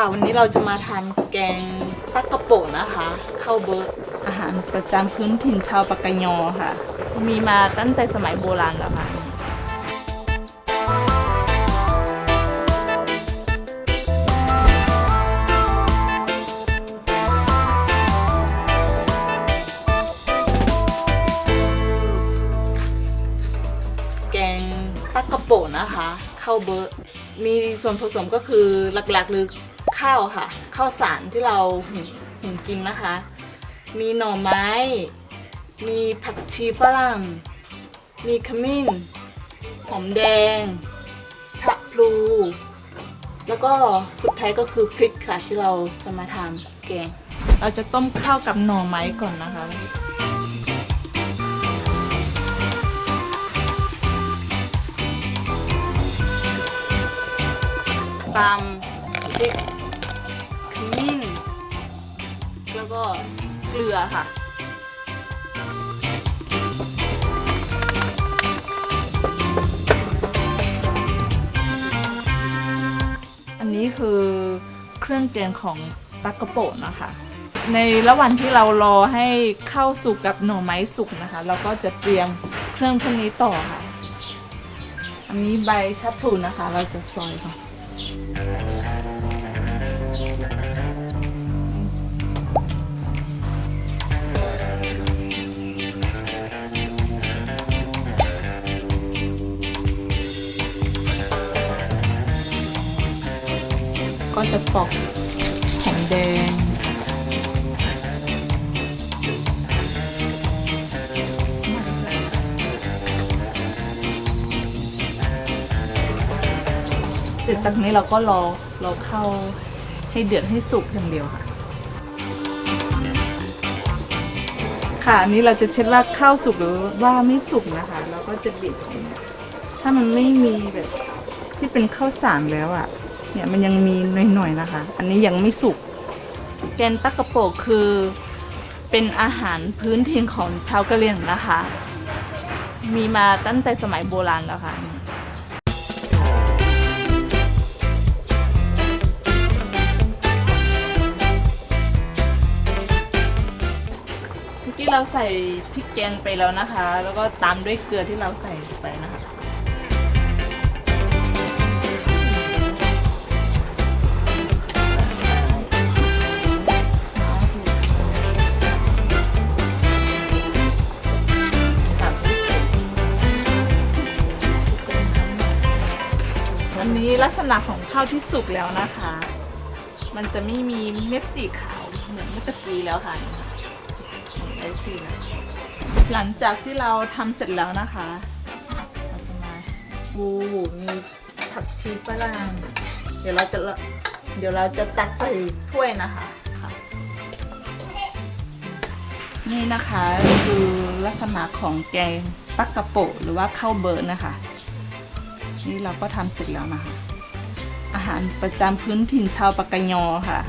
ค่ะ วันนี้เราจะมาทำแกงปักกระโปะนะคะข้าวเบอร์อาหารประจำพื้นถิ่นชาวปากกยอค่ะ มีมาตั้งแต่สมัยโบราณแล้วค่ะแกงปักกระโปะนะคะข้าวเบอร์มีส่วนผสมก็คือหลักๆหรือ ข้าวค่ะ ข้าวสารที่เราหุงหุงกินนะคะ มีหน่อไม้ มีผักชีฝรั่ง มีขมิ้น หอมแดง ชะพลู แล้วก็สุดท้ายก็คือพริกค่ะที่เราจะมาทำแกง เราจะต้มข้าวกับหน่อไม้ก่อนนะคะตา เกลือค่ะ อันนี้คือเครื่องแกงของปักกะโปะนะคะ ในระหว่างที่เรารอให้เข้าสุกกับหน่อไม้สุกนะคะ เราก็จะเตรียมเครื่องพวกนี้ต่อค่ะ อันนี้ใบชะพลูนะคะ เราจะซอยก่อ ก็จะปอกหอมแดง เสร็จจากนี้เราก็รอรอเข้าให้เดือดให้สุกอย่างเดียวค่ะ ค่ะอันนี้เราจะเช็ดว่าข้าวสุกหรือว่าไม่สุกนะคะ เราก็จะบิด ถ้ามันไม่มีแบบที่เป็นข้าวสารแล้วอะ่ะ เนี่ยมันยังมีหน่อยๆนะคะ อันนี้ยังไม่สุก แกนตักกะโปกคือเป็นอาหารพื้นถิ่นของชาวกะเหรี่ยงนะคะ มีมาตั้งแต่สมัยโบราณแล้วค่ะเมื่อกี้เราใส่พริกแกงไปแล้วนะคะ แล้วก็ตามด้วยเกลือที่เราใส่ไปนะคะ นี้ลักษณะของข้าวที่สุกแล้วนะคะ มันจะไม่มีเม็ดสีขาวเหมือนเมื่อตะกี้แล้วค่ะไอ้สีแล้วหลังจากที่เราทำเสร็จแล้วนะคะเราจะมาปูมีผักชีฝรั่งเดี๋ยวเราจะเดี๋ยวเราจะตัดใส่ถ้วยนะคะนี่นะคะคือลักษณะของแกงปักกะโปหรือว่าข้าวเบิร์นนะคะ นี่เราก็ทำเสร็จแล้วนะคะ อาหารประจำพื้นถิ่นชาวปากกยอค่ะ